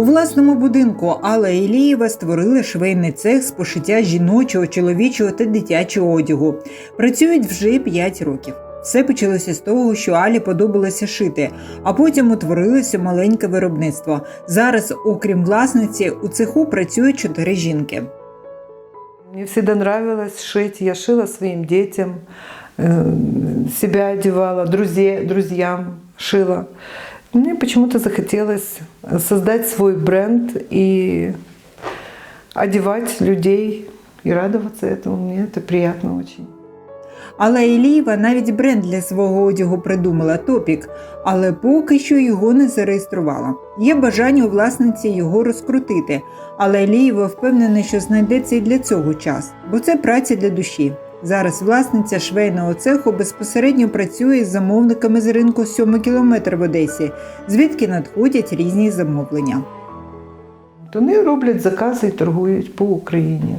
У власному будинку Алла Ілієва створили швейний цех з пошиття жіночого, чоловічого та дитячого одягу. Працюють вже 5 років. Все почалося з того, що Алі подобалося шити, а потім утворилося маленьке виробництво. Зараз, окрім власниці, у цеху працюють чотири жінки. Мне всегда нравилось шить. Я шила своим детям, э, себя одевала, друзей, друзьям шила. Мне почему-то захотелось создать свой бренд и одевать людей и радоваться этому. Мне это приятно очень. Алла Ілієва навіть бренд для свого одягу придумала Топік, але поки що його не зареєструвала. Є бажання у власниці його розкрутити, але Ілієва впевнена, що знайдеться і для цього час, бо це праця для душі. Зараз власниця швейного цеху безпосередньо працює з замовниками з ринку 7 кілометр в Одесі, звідки надходять різні замовлення. От Вони роблять закази і торгують по Україні.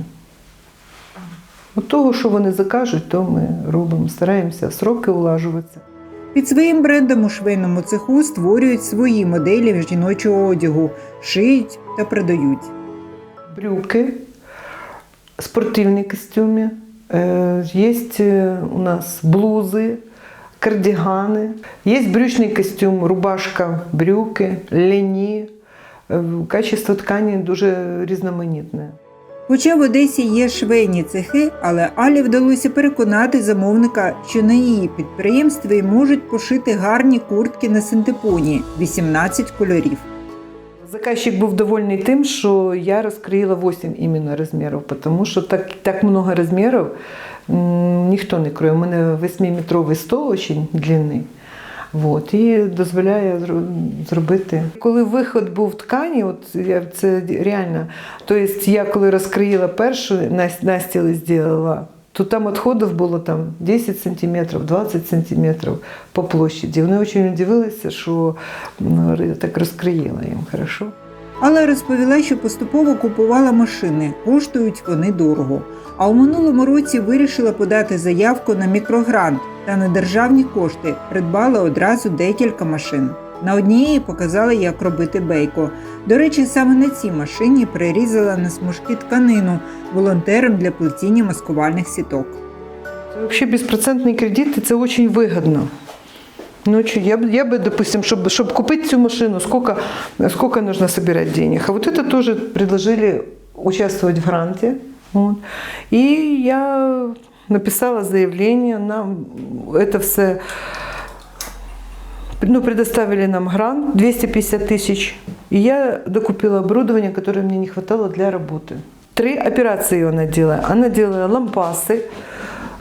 От того, що вони закажуть, то ми робимо, стараємося сроки улажуватися. Під своїм брендом у швейному цеху створюють свої моделі жіночого одягу, шиють та продають. брюки, спортивные костюмы, э, есть э, у нас блузы, кардиганы, есть брючный костюм, рубашка, брюки, лені. Э, Качество ткані дуже різноманітне. Хоча в Одесі є швейні цехи, але Алі вдалося переконати замовника, що на її підприємстві можуть пошити гарні куртки на синтепоні 18 кольорів. Заказчик був довольний тим, що я розкроїла 8 іменно розмірів, тому що так, так много розмірів ніхто не кроє. У мене 8-метровий стол дуже длинний. Вот, і дозволяє зробити. Коли виход був в ткані, от я це реально. Тобто я коли розкроїла першу нас- настіли зробила, то там відходів було там 10 сантиметрів, 20 сантиметрів по площаді. Вони дуже дивилися, що ну, так розкроїла їм хорошо. Але розповіла, що поступово купувала машини, коштують вони дорого. А у минулому році вирішила подати заявку на мікрогрант та на державні кошти придбала одразу декілька машин. На однієї показала, як робити бейко. До речі, саме на цій машині прирізала на смужки тканину волонтерам для плетіння маскувальних сіток. Вообще беспроцентные кредиты це очень выгодно. Ну, чё, я, бы- я бы, допустим, чтобы, чтобы купить цю машину, сколько, сколько нужно собирать денег. А вот это тоже предложили участвовать в гранте. Вот. И я написала заявление, нам это все ну, предоставили нам грант 250 тысяч, и я докупила оборудование, которое мне не хватало для работы. Три операции она делала. Она делала лампасы,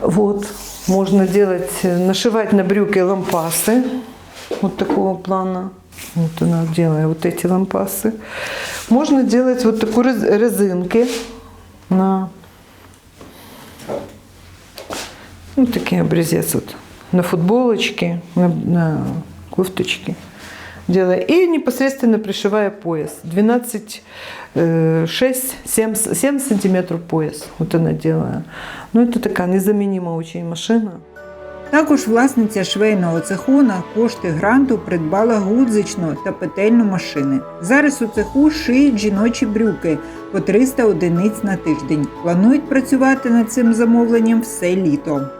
вот, можно делать, э, нашивать на брюки лампасы, вот такого плана. Вот она делает вот эти лампасы. Можно делать вот такую рез- резинки на ну, такие образец вот на футболочки, на, на кофточки делаю. И непосредственно пришивая пояс. 12, э, 6, 7, 7 сантиметров пояс. Вот она делает. Ну, это такая незаменима очень машина. Також власниця швейного цеху на кошти гранту придбала гудзичну та петельну машини. Зараз у цеху шиють жіночі брюки по 300 одиниць на тиждень. Планують працювати над цим замовленням все літо.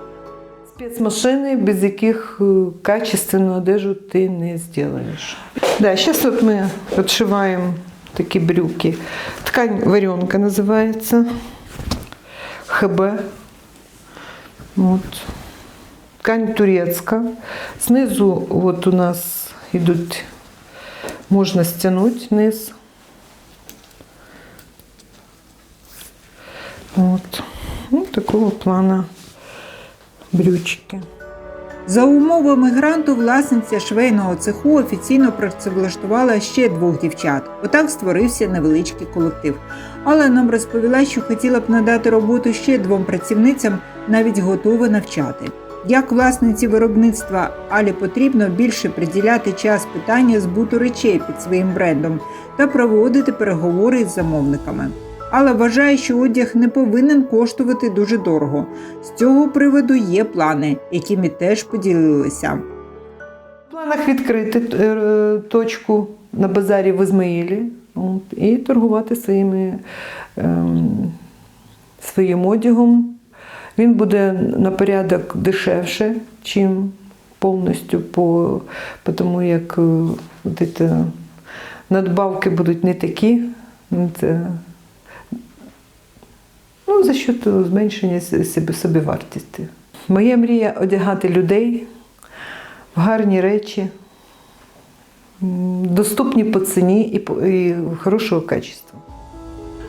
Спецмашини, без яких е, качественну одежу ти не зробиш. Да, зараз от ми відшиваємо такі брюки. Ткань варенка називається. ХБ. От. Ткань турецька. Знизу от у нас йдуть, можна стягнути низ. От. Ну, такого плана брючки. За умовами гранту власниця швейного цеху офіційно працевлаштувала ще двох дівчат. Отак створився невеличкий колектив. Але нам розповіла, що хотіла б надати роботу ще двом працівницям, навіть готова навчати. Як власниці виробництва Алі потрібно більше приділяти час питання збуту речей під своїм брендом та проводити переговори з замовниками. Але вважає, що одяг не повинен коштувати дуже дорого. З цього приводу є плани, якими теж поділилися. В планах відкрити е, точку на базарі в Ізмаїлі. І торгувати своїми, ем, своїм одягом. Він буде на порядок дешевше, чим повністю, по, по тому як е, надбавки будуть не такі. Це, ну, за счет зменшення собівартості. Моя мрія одягати людей в гарні речі, доступні по ціні і, і хорошого качества.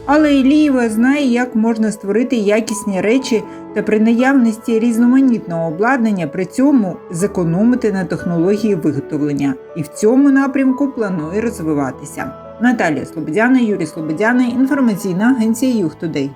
Але Ілієва знає, як можна створити якісні речі та при наявності різноманітного обладнання при цьому зекономити на технології виготовлення. І в цьому напрямку планує розвиватися. Наталія Слободяна, Юрій Слободяна, інформаційна агенція Юхтудей.